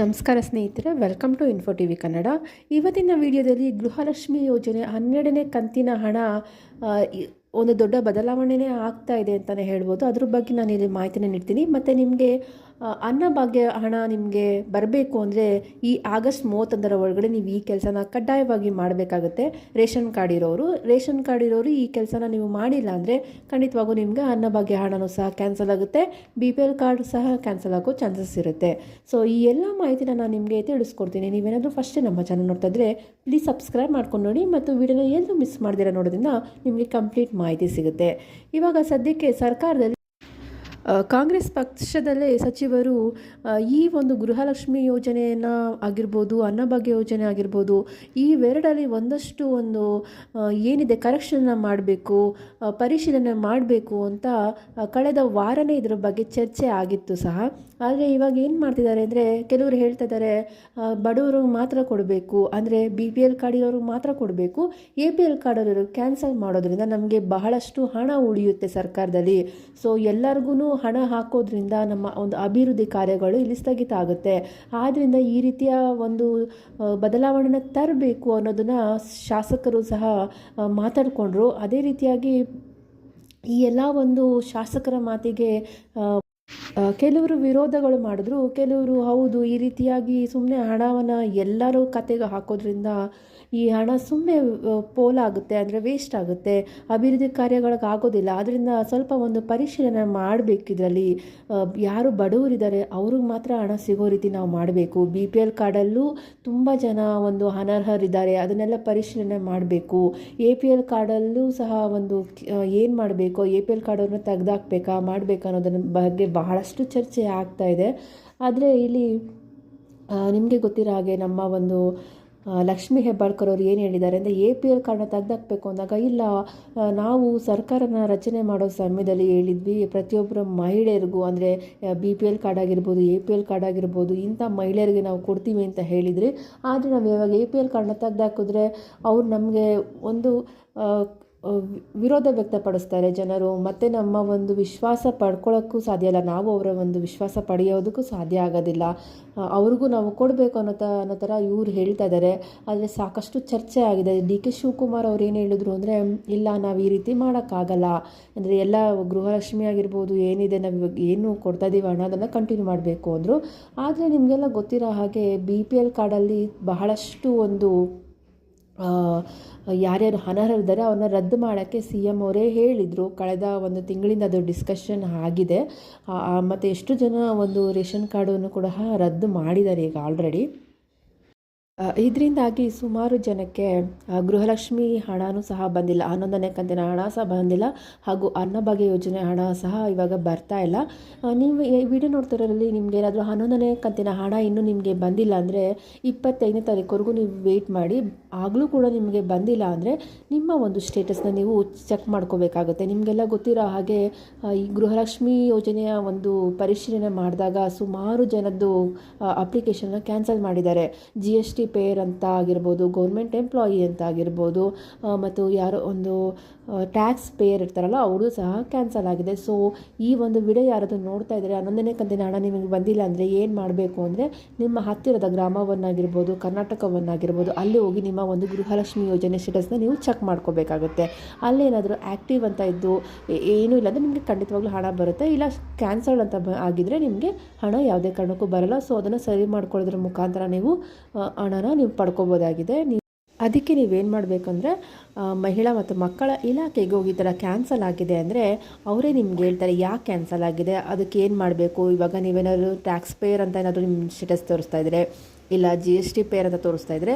ನಮಸ್ಕಾರ ಸ್ನೇಹಿತರೆ welcome to Info T V Kannada ಇವತ್ತಿನ ವಿಡಿಯೋದಲ್ಲಿ ಗೃಹಲಕ್ಷ್ಮಿ ಯೋಜನೆ ಹನ್ನೆರಡನೇ ಕಂತಿನ ಹಣ ಒಂದು ದೊಡ್ಡ ಬದಲಾವಣೆನೇ ಆಗ್ತಾ ಇದೆ ಅಂತಲೇ ಹೇಳ್ಬೋದು. ಅದ್ರ ಬಗ್ಗೆ ನಾನು ಇಲ್ಲಿ ಮಾಹಿತಿನ ನೀಡ್ತೀನಿ. ಮತ್ತು ನಿಮಗೆ ಅನ್ನಭಾಗ್ಯ ಹಣ ನಿಮಗೆ ಬರಬೇಕು ಅಂದರೆ ಈ ಆಗಸ್ಟ್ ಮೂವತ್ತೊಂದರ ಒಳಗಡೆ ನೀವು ಈ ಕೆಲಸನ ಕಡ್ಡಾಯವಾಗಿ ಮಾಡಬೇಕಾಗುತ್ತೆ. ರೇಷನ್ ಕಾರ್ಡ್ ಇರೋರು, ರೇಷನ್ ಕಾರ್ಡ್ ಇರೋರು ಈ ಕೆಲಸನ ನೀವು ಮಾಡಿಲ್ಲ ಅಂದರೆ ಖಂಡಿತವಾಗೂ ನಿಮಗೆ ಅನ್ನಭಾಗ್ಯ ಹಣನೂ ಸಹ ಕ್ಯಾನ್ಸಲ್ ಆಗುತ್ತೆ. ಬಿ ಪಿ ಎಲ್ ಕಾರ್ಡ್ ಸಹ ಕ್ಯಾನ್ಸಲ್ ಆಗೋ ಚಾನ್ಸಸ್ ಇರುತ್ತೆ. ಸೊ ಈ ಎಲ್ಲ ಮಾಹಿತಿನ ನಾನು ನಿಮಗೆ ತಿಳಿಸ್ಕೊಡ್ತೀನಿ. ನೀವೇನಾದರೂ ಫಸ್ಟೇ ನಮ್ಮ ಚಾನಲ್ ನೋಡ್ತಾ ಇದ್ದರೆ ಪ್ಲೀಸ್ ಸಬ್ಸ್ಕ್ರೈಬ್ ಮಾಡ್ಕೊಂಡು ನೋಡಿ ಮತ್ತು ವಿಡಿಯೋನ ಎಲ್ಲೂ ಮಿಸ್ ಮಾಡ್ದಿರ ನೋಡೋದ್ರಿಂದ ನಿಮಗೆ ಕಂಪ್ಲೀಟ್ ಮಾಹಿತಿ ಸಿಗುತ್ತೆ. ಇವಾಗ ಸದ್ಯಕ್ಕೆ ಸರ್ಕಾರದಲ್ಲಿ ಕಾಂಗ್ರೆಸ್ ಪಕ್ಷದಲ್ಲೇ ಸಚಿವರು ಈ ಒಂದು ಗೃಹಲಕ್ಷ್ಮಿ ಯೋಜನೆಯನ್ನು ಆಗಿರ್ಬೋದು, ಅನ್ನಭಾಗ್ಯ ಯೋಜನೆ ಆಗಿರ್ಬೋದು ಇವೆರಡರಲ್ಲಿ ಒಂದಷ್ಟು ಒಂದು ಏನಿದೆ ಕರೆಕ್ಷನ್ನ ಮಾಡಬೇಕು ಪರಿಶೀಲನೆ ಮಾಡಬೇಕು ಅಂತ ಕಳೆದ ವಾರನೇ ಇದರ ಬಗ್ಗೆ ಚರ್ಚೆ ಆಗಿತ್ತು ಸಹ. ಆದರೆ ಇವಾಗ ಏನು ಮಾಡ್ತಿದ್ದಾರೆ ಅಂದರೆ ಕೆಲವರು ಹೇಳ್ತಾ ಇದ್ದಾರೆ ಬಡವರು ಮಾತ್ರ ಕೊಡಬೇಕು, ಅಂದರೆ ಬಿ ಪಿ ಎಲ್ ಕಾರ್ಡ್ ಇರೋರು ಮಾತ್ರ ಕೊಡಬೇಕು. ಎ ಪಿ ಎಲ್ ಕಾರ್ಡ್ ಅವರು ಕ್ಯಾನ್ಸಲ್ ಮಾಡೋದ್ರಿಂದ ನಮಗೆ ಬಹಳಷ್ಟು ಹಣ ಉಳಿಯುತ್ತೆ ಸರ್ಕಾರದಲ್ಲಿ. ಸೊ ಎಲ್ಲರಿಗೂ ಹಣ ಹಾಕೋದ್ರಿಂದ ನಮ್ಮ ಒಂದು ಅಭಿವೃದ್ಧಿ ಕಾರ್ಯಗಳು ಇಲ್ಲಿ ಸ್ಥಗಿತ ಆಗುತ್ತೆ. ಆದ್ದರಿಂದ ಈ ರೀತಿಯ ಒಂದು ಬದಲಾವಣೆನ ತರಬೇಕು ಅನ್ನೋದನ್ನು ಶಾಸಕರು ಸಹ ಮಾತಾಡಿಕೊಂಡ್ರು. ಅದೇ ರೀತಿಯಾಗಿ ಈ ಎಲ್ಲ ಒಂದು ಶಾಸಕರ ಮಾತಿಗೆ ಕೆಲವರು ವಿರೋಧಗಳು ಮಾಡಿದ್ರು ಕೆಲವರು ಹೌದು ಈ ರೀತಿಯಾಗಿ ಸುಮ್ಮನೆ ಹಣವನ್ನು ಎಲ್ಲರೂ ಕತೆಗೆ ಹಾಕೋದ್ರಿಂದ ಈ ಹಣ ಸುಮ್ಮನೆ ಪೋಲಾಗುತ್ತೆ ಅಂದರೆ ವೇಸ್ಟ್ ಆಗುತ್ತೆ, ಅಭಿವೃದ್ಧಿ ಕಾರ್ಯಗಳಿಗಾಗೋದಿಲ್ಲ ಅದರಿಂದ ಸ್ವಲ್ಪ ಒಂದು ಪರಿಶೀಲನೆ ಮಾಡಬೇಕು ಇದರಲ್ಲಿ ಯಾರು ಬಡವರಿದ್ದಾರೆ, ಅವ್ರಿಗೆ ಮಾತ್ರ ಹಣ ಸಿಗೋ ರೀತಿ ನಾವು ಮಾಡಬೇಕು. ಬಿ ಪಿ ಎಲ್ ಕಾರ್ಡಲ್ಲೂ ತುಂಬ ಜನ ಒಂದು ಅನರ್ಹರಿದ್ದಾರೆ, ಅದನ್ನೆಲ್ಲ ಪರಿಶೀಲನೆ ಮಾಡಬೇಕು. ಎ ಪಿ ಎಲ್ ಕಾರ್ಡಲ್ಲೂ ಸಹ ಒಂದು ಏನು ಮಾಡಬೇಕು ಎ ಪಿ ಎಲ್ ಕಾರ್ಡನ್ನು ತೆಗೆದಾಕ್ಬೇಕಾ, ಮಾಡಬೇಕಾ ಅನ್ನೋದನ್ನ ಬಗ್ಗೆ ಬಹಳಷ್ಟು ಚರ್ಚೆ ಆಗ್ತಾ ಇದೆ. ಆದರೆ ಇಲ್ಲಿ ನಿಮಗೆ ಗೊತ್ತಿರೋ ಹಾಗೆ ನಮ್ಮ ಒಂದು ಲಕ್ಷ್ಮೀ ಹೆಬ್ಬಾಳ್ಕರ್ ಅವರು ಏನು ಹೇಳಿದ್ದಾರೆ ಅಂದರೆ ಎ ಪಿ ಎಲ್ ಕಾರ್ಡ್ನ ತೆಗೆದಾಕಬೇಕು ಅಂದಾಗ, ಇಲ್ಲ ನಾವು ಸರ್ಕಾರನ ರಚನೆ ಮಾಡೋ ಸಮಯದಲ್ಲಿ ಹೇಳಿದ್ವಿ ಪ್ರತಿಯೊಬ್ಬರ ಮಹಿಳೆಯರಿಗೂ, ಅಂದರೆ ಬಿ ಪಿ ಎಲ್ ಕಾರ್ಡ್ ಆಗಿರ್ಬೋದು ಎ ಪಿ ಎಲ್ ಕಾರ್ಡ್ ಆಗಿರ್ಬೋದು, ಇಂಥ ಮಹಿಳೆಯರಿಗೆ ನಾವು ಕೊಡ್ತೀವಿ ಅಂತ ಹೇಳಿದರೆ. ಆದರೆ ನಾವು ಇವಾಗ ಎ ಪಿ ಎಲ್ ಕಾರ್ಡ್ನ ತೆಗೆದಾಕಿದ್ರೆ, ಅವ್ರು ನಮಗೆ ಒಂದು ವಿರೋಧ ವ್ಯಕ್ತಪಡಿಸ್ತಾರೆ ಜನರು. ಮತ್ತು ನಮ್ಮ ಒಂದು ವಿಶ್ವಾಸ ಪಡ್ಕೊಳ್ಳೋಕ್ಕೂ ಸಾಧ್ಯ ಇಲ್ಲ. ನಾವು ಅವರ ಒಂದು ವಿಶ್ವಾಸ ಪಡೆಯೋದಕ್ಕೂ ಸಾಧ್ಯ ಆಗೋದಿಲ್ಲ. ಅವ್ರಿಗೂ ನಾವು ಕೊಡಬೇಕು ಅನ್ನೋ ತ, ಅನ್ನೋ ಥರ ಇವ್ರು ಹೇಳ್ತಾ ಇದ್ದಾರೆ. ಆದರೆ ಸಾಕಷ್ಟು ಚರ್ಚೆ ಆಗಿದೆ. ಡಿ ಕೆ ಶಿವಕುಮಾರ್ ಅವ್ರು ಏನು ಹೇಳಿದ್ರು ಅಂದರೆ ಇಲ್ಲ, ನಾವು ಈ ರೀತಿ ಮಾಡೋಕ್ಕಾಗಲ್ಲ. ಅಂದರೆ ಎಲ್ಲ ಗೃಹಲಕ್ಷ್ಮಿ ಆಗಿರ್ಬೋದು, ಏನಿದೆ, ನಾವು ಇವಾಗ ಏನು ಕೊಡ್ತಾ ಇದ್ದೀವಿ ಹಣ ಅದನ್ನು ಕಂಟಿನ್ಯೂ ಮಾಡಬೇಕು, ಅಂದರು. ಆದರೆ ನಿಮಗೆಲ್ಲ ಗೊತ್ತಿರೋ ಹಾಗೆ ಬಿ ಪಿ ಎಲ್ ಕಾರ್ಡಲ್ಲಿ ಬಹಳಷ್ಟು ಒಂದು ಯಾರ್ಯಾರು ಅನರ್ಹರಿದ್ದಾರೆ ಅವ್ರನ್ನ ರದ್ದು ಮಾಡೋಕ್ಕೆ ಸಿ ಎಂ ಅವರೇ ಹೇಳಿದರು. ಕಳೆದ ಒಂದು ತಿಂಗಳಿಂದ ಅದು ಡಿಸ್ಕಷನ್ ಆಗಿದೆ. ಮತ್ತು ಎಷ್ಟು ಜನ ಒಂದು ರೇಷನ್ ಕಾರ್ಡನ್ನು ಕೂಡ ರದ್ದು ಮಾಡಿದ್ದಾರೆ ಈಗ ಆಲ್ರೆಡಿ. ಇದರಿಂದಾಗಿ ಸುಮಾರು ಜನಕ್ಕೆ ಗೃಹಲಕ್ಷ್ಮಿ ಹಣನೂ ಸಹ ಬಂದಿಲ್ಲ. ಹನ್ನೊಂದನೇ ಕಂತಿನ ಹಣ ಸಹ ಬಂದಿಲ್ಲ. ಹಾಗೂ ಅನ್ನಭಾಗ್ಯ ಯೋಜನೆ ಹಣ ಸಹ ಇವಾಗ ಬರ್ತಾ ಇಲ್ಲ. ನೀವು ಈ ವಿಡಿಯೋ ನೋಡ್ತಿರೋದ್ರಲ್ಲಿ ನಿಮ್ಗೆ ಏನಾದರೂ ಹನ್ನೊಂದನೇ ಕಂತಿನ ಹಣ ಇನ್ನೂ ನಿಮಗೆ ಬಂದಿಲ್ಲ ಅಂದರೆ ಇಪ್ಪತ್ತೈದನೇ ತಾರೀಕುವರೆಗೂ ನೀವು ವೆಯ್ಟ್ ಮಾಡಿ. ಆಗಲೂ ಕೂಡ ನಿಮಗೆ ಬಂದಿಲ್ಲ ಅಂದರೆ ನಿಮ್ಮ ಒಂದು ಸ್ಟೇಟಸ್ನ ನೀವು ಚೆಕ್ ಮಾಡ್ಕೋಬೇಕಾಗುತ್ತೆ. ನಿಮಗೆಲ್ಲ ಗೊತ್ತಿರೋ ಹಾಗೆ ಈ ಗೃಹಲಕ್ಷ್ಮಿ ಯೋಜನೆಯ ಒಂದು ಪರಿಶೀಲನೆ ಮಾಡಿದಾಗ ಸುಮಾರು ಜನದ್ದು ಅಪ್ಲಿಕೇಶನ್ನ ಕ್ಯಾನ್ಸಲ್ ಮಾಡಿದ್ದಾರೆ. ಜಿ ಎಸ್ ಟಿ ಪೇಯರ್ ಅಂತ ಆಗಿರ್ಬೋದು ಗೌರ್ಮೆಂಟ್ ಎಂಪ್ಲಾಯಿ ಅಂತ ಆಗಿರ್ಬೋದು ಮತ್ತು ಯಾರೋ ಒಂದು ಟ್ಯಾಕ್ಸ್ ಪೇಯರ್ ಇರ್ತಾರಲ್ಲ ಅವರು ಸಹ ಕ್ಯಾನ್ಸಲ್ ಆಗಿದೆ. ಸೊ ಈ ಒಂದು ವಿಡಿಯೋ ಯಾರಾದರೂ ನೋಡ್ತಾ ಇದ್ದರೆ ಹನ್ನೊಂದನೇ ಕಂತಿನ ಹಣ ನಿಮಗೆ ಬಂದಿಲ್ಲ ಅಂದರೆ ಏನು ಮಾಡಬೇಕು ಅಂದರೆ, ನಿಮ್ಮ ಹತ್ತಿರದ ಗ್ರಾಮವನ್ನಾಗಿರ್ಬೋದು, ಕರ್ನಾಟಕವನ್ನಾಗಿರ್ಬೋದು, ಅಲ್ಲಿ ಹೋಗಿ ನಿಮ್ಮ ಒಂದು ಗೃಹಲಕ್ಷ್ಮಿ ಯೋಜನೆ ಸ್ಟೇಟಸ್ನ ನೀವು ಚೆಕ್ ಮಾಡ್ಕೋಬೇಕಾಗುತ್ತೆ. ಅಲ್ಲೇನಾದರೂ ಆ್ಯಕ್ಟಿವ್ ಅಂತ ಇದ್ದು ಏನೂ ಇಲ್ಲ ಅಂದರೆ ನಿಮಗೆ ಖಂಡಿತವಾಗ್ಲೂ ಹಣ ಬರುತ್ತೆ. ಇಲ್ಲ ಕ್ಯಾನ್ಸಲ್ ಅಂತ ಬ ಆಗಿದ್ದರೆ ನಿಮಗೆ ಹಣ ಯಾವುದೇ ಕಾರಣಕ್ಕೂ ಬರಲ್ಲ. ಸೊ ಅದನ್ನು ಸರಿ ಮಾಡ್ಕೊಳ್ಳೋದ್ರ ಮುಖಾಂತರ ನೀವು ಹಣನ ನೀವು ಪಡ್ಕೋಬೋದಾಗಿದೆ. ನೀವು ಅದಕ್ಕೆ ನೀವೇನು ಮಾಡಬೇಕಂದ್ರೆ ಮಹಿಳಾ ಮತ್ತು ಮಕ್ಕಳ ಇಲಾಖೆಗೆ ಹೋಗಿ ಈ ಥರ ಕ್ಯಾನ್ಸಲ್ ಆಗಿದೆ ಅಂದರೆ ಅವರೇ ನಿಮ್ಗೆ ಹೇಳ್ತಾರೆ, ಯಾಕೆ ಕ್ಯಾನ್ಸಲ್ ಆಗಿದೆ, ಅದಕ್ಕೆ ಏನು ಮಾಡಬೇಕು? ಇವಾಗ ನೀವೇನಾದ್ರು ಟ್ಯಾಕ್ಸ್ ಪೇಯರ್ ಅಂತ ಏನಾದರೂ ನಿಮ್ಮ ಸ್ಟೇಟಸ್ ತೋರಿಸ್ತಾ ಇದ್ರೆ. ಇಲ್ಲ ಜಿ ಎಸ್ ಟಿ ಪೇರ್ ಅಂತ ತೋರಿಸ್ತಾ ಇದ್ದರೆ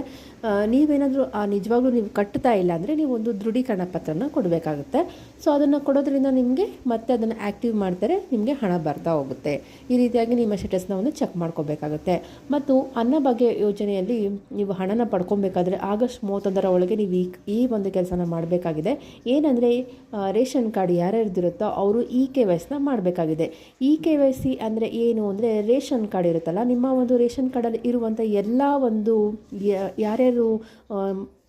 ನೀವೇನಾದರೂ, ಆ, ನಿಜವಾಗ್ಲೂ ನೀವು ಕಟ್ತಾ ಇಲ್ಲ ಅಂದರೆ ನೀವು ಒಂದು ದೃಢೀಕರಣ ಪತ್ರನ ಕೊಡಬೇಕಾಗುತ್ತೆ. ಸೊ ಅದನ್ನು ಕೊಡೋದ್ರಿಂದ ನಿಮಗೆ ಮತ್ತೆ ಅದನ್ನು ಆ್ಯಕ್ಟಿವ್ ಮಾಡ್ತಾರೆ, ನಿಮಗೆ ಹಣ ಬರ್ತಾ ಹೋಗುತ್ತೆ. ಈ ರೀತಿಯಾಗಿ ನಿಮ್ಮ ಸ್ಟೇಟಸ್ನ ಒಂದು ಚೆಕ್ ಮಾಡ್ಕೋಬೇಕಾಗುತ್ತೆ. ಮತ್ತು ಅನ್ನಭಾಗ್ಯ ಯೋಜನೆಯಲ್ಲಿ ನೀವು ಹಣನ ಪಡ್ಕೊಬೇಕಾದ್ರೆ ಆಗಸ್ಟ್ ಮೂವತ್ತೊಂದರ ಒಳಗೆ ನೀವು ಈ ಈ ಒಂದು ಕೆಲಸನ ಮಾಡಬೇಕಾಗಿದೆ. ಏನಂದರೆ ರೇಷನ್ ಕಾರ್ಡ್ ಯಾರ್ಯಾರ್ದಿರುತ್ತೋ ಅವರು ಇ ಕೆ ವೈಸ್ನ ಮಾಡಬೇಕಾಗಿದೆ. ಇ ಕೆ ವೈ ಸಿ ಅಂದರೆ ಏನು ಅಂದರೆ ರೇಷನ್ ಕಾರ್ಡ್ ಇರುತ್ತಲ್ಲ, ನಿಮ್ಮ ಒಂದು ರೇಷನ್ ಕಾರ್ಡಲ್ಲಿ ಇರುವಂಥ ಎಲ್ಲ ಒಂದು ಯಾರ್ಯಾರು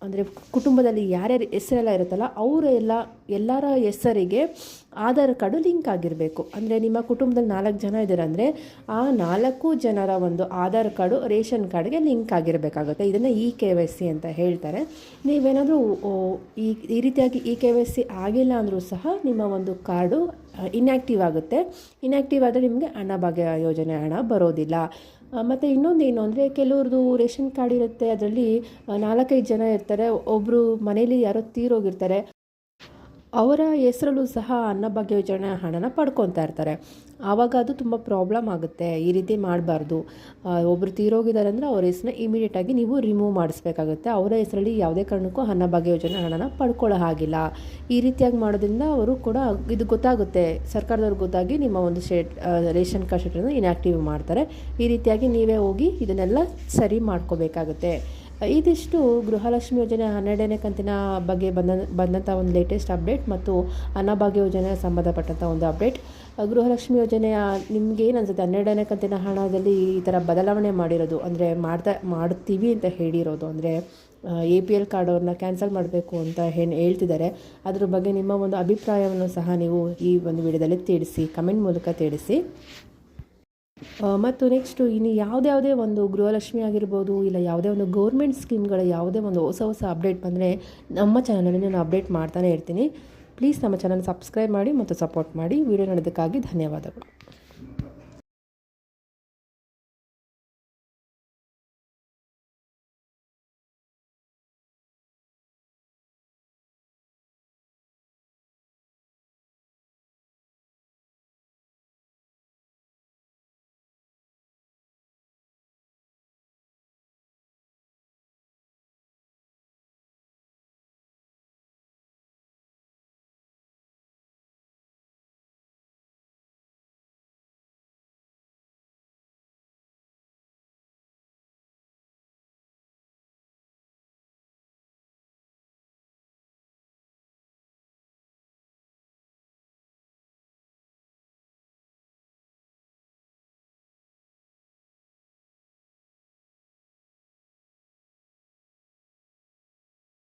ಅಂದರೆ ಕುಟುಂಬದಲ್ಲಿ ಯಾರ್ಯಾರು ಹೆಸರೆಲ್ಲ ಇರುತ್ತಲ್ಲ, ಅವರ ಎಲ್ಲ, ಎಲ್ಲರ ಹೆಸರಿಗೆ ಆಧಾರ್ ಕಾರ್ಡು ಲಿಂಕ್ ಆಗಿರಬೇಕು. ಅಂದರೆ ನಿಮ್ಮ ಕುಟುಂಬದಲ್ಲಿ ನಾಲ್ಕು ಜನ ಇದ್ದಾರೆ ಅಂದರೆ ಆ ನಾಲ್ಕು ಜನರ ಒಂದು ಆಧಾರ್ ಕಾರ್ಡು, ರೇಷನ್ ಕಾರ್ಡ್ಗೆ ಲಿಂಕ್ ಆಗಿರಬೇಕಾಗುತ್ತೆ. ಇದನ್ನು ಇ ಕೆ ವೈ ಸಿ ಅಂತ ಹೇಳ್ತಾರೆ. ನೀವೇನಾದರೂ ಈ ಈ ರೀತಿಯಾಗಿ ಇ ಕೆ ವೈ ಸಿ ಆಗಿಲ್ಲ ಅಂದರೂ ಸಹ ನಿಮ್ಮ ಒಂದು ಕಾರ್ಡು ಇನ್ಯಾಕ್ಟಿವ್ ಆಗುತ್ತೆ. ಇನ್ಯಾಕ್ಟಿವ್ ಆದರೆ ನಿಮಗೆ ಅನ್ನಭಾಗ್ಯ ಯೋಜನೆ ಹಣ ಬರೋದಿಲ್ಲ. ಮತ್ತು ಇನ್ನೊಂದು ಏನು ಅಂದರೆ ಕೆಲವ್ರದ್ದು ರೇಷನ್ ಕಾರ್ಡ್ ಇರುತ್ತೆ, ಅದರಲ್ಲಿ ನಾಲ್ಕೈದು ಜನ ಇರ್ತಾರೆ ಒಬ್ಬರು ಮನೇಲಿ ಯಾರೋ ತೀರೋಗಿರ್ತಾರೆ. ಅವರ ಹೆಸರಲ್ಲೂ ಸಹ ಅನ್ನಭಾಗ್ಯ ಯೋಜನೆ ಹಣನ ಪಡ್ಕೊತಾ ಇರ್ತಾರೆ. ಆವಾಗ ಅದು ತುಂಬ ಪ್ರಾಬ್ಲಮ್ ಆಗುತ್ತೆ. ಈ ರೀತಿ ಮಾಡಬಾರ್ದು. ಒಬ್ಬರು ತೀರೋಗಿದ್ದಾರೆ ಅಂದರೆ ಅವ್ರ ಹೆಸರನ್ನ ಇಮಿಡಿಯೇಟಾಗಿ ನೀವು ರಿಮೂವ್ ಮಾಡಿಸ್ಬೇಕಾಗುತ್ತೆ. ಅವರ ಹೆಸರಲ್ಲಿ ಯಾವುದೇ ಕಾರಣಕ್ಕೂ ಅನ್ನಭಾಗ್ಯ ಯೋಜನೆ ಹಣನ ಪಡ್ಕೊಳ್ಳೋ ಹಾಗಿಲ್ಲ. ಈ ರೀತಿಯಾಗಿ ಮಾಡೋದ್ರಿಂದ ಅವರು ಕೂಡ ಇದು ಗೊತ್ತಾಗುತ್ತೆ. ಸರ್ಕಾರದವ್ರಿಗೆ ಗೊತ್ತಾಗಿ ನಿಮ್ಮ ಒಂದು ಶೇಟ್ ರೇಷನ್ ಕಾರ್ಡ್ ಶೀಟನ್ನು ಇನ್ಯಾಕ್ಟಿವ್ ಮಾಡ್ತಾರೆ. ಈ ರೀತಿಯಾಗಿ ನೀವೇ ಹೋಗಿ ಇದನ್ನೆಲ್ಲ ಸರಿ ಮಾಡ್ಕೋಬೇಕಾಗುತ್ತೆ. ಇದಿಷ್ಟು ಗೃಹಲಕ್ಷ್ಮಿ ಯೋಜನೆ ಹನ್ನೆರಡನೇ ಕಂತಿನ ಬಗ್ಗೆ ಬಂದ ಬಂದಂಥ ಒಂದು ಲೇಟೆಸ್ಟ್ ಅಪ್ಡೇಟ್ ಮತ್ತು ಅನ್ನಭಾಗ್ಯ ಯೋಜನೆ ಸಂಬಂಧಪಟ್ಟಂಥ ಒಂದು ಅಪ್ಡೇಟ್ ಗೃಹಲಕ್ಷ್ಮಿ ಯೋಜನೆಯ ನಿಮ್ಗೆ ಏನು ಅನ್ಸುತ್ತೆ? ಹನ್ನೆರಡನೇ ಕಂತಿನ ಹಣದಲ್ಲಿ ಈ ಥರ ಬದಲಾವಣೆ ಮಾಡಿರೋದು, ಅಂದರೆ ಮಾಡ್ತಾ, ಮಾಡ್ತೀವಿ ಅಂತ ಹೇಳಿರೋದು, ಅಂದರೆ ಎ ಪಿ ಎಲ್ ಕಾರ್ಡವ್ರನ್ನ ಕ್ಯಾನ್ಸಲ್ ಮಾಡಬೇಕು ಅಂತ ಏನು ಹೇಳ್ತಿದ್ದಾರೆ. ಅದ್ರ ಬಗ್ಗೆ ನಿಮ್ಮ ಒಂದು ಅಭಿಪ್ರಾಯವನ್ನು ಸಹ ನೀವು ಈ ಒಂದು ವಿಡಿಯೋದಲ್ಲಿ ತಿಳಿಸಿ ಕಮೆಂಟ್ ಮೂಲಕ ತಿಳಿಸಿ. ಮತ್ತು ನೆಕ್ಸ್ಟು ಇನ್ನು ಯಾವುದ್ಯಾವುದೇ ಒಂದು ಗೃಹಲಕ್ಷ್ಮಿ ಆಗಿರ್ಬೋದು, ಇಲ್ಲ ಯಾವುದೇ ಒಂದು ಗೌರ್ಮೆಂಟ್ ಸ್ಕೀಮ್ಗಳ ಯಾವುದೇ ಒಂದು ಹೊಸ ಹೊಸ ಅಪ್ಡೇಟ್ ಬಂದರೆ ನಮ್ಮ ಚಾನಲಲ್ಲಿ ನಾನು ಅಪ್ಡೇಟ್ ಮಾಡ್ತಾನೆ ಇರ್ತೀನಿ. ಪ್ಲೀಸ್ ನಮ್ಮ ಚಾನಲ್ ಸಬ್ಸ್ಕ್ರೈಬ್ ಮಾಡಿ ಮತ್ತು ಸಪೋರ್ಟ್ ಮಾಡಿ. ವಿಡಿಯೋ ನೋಡೋದಕ್ಕಾಗಿ ಧನ್ಯವಾದಗಳು.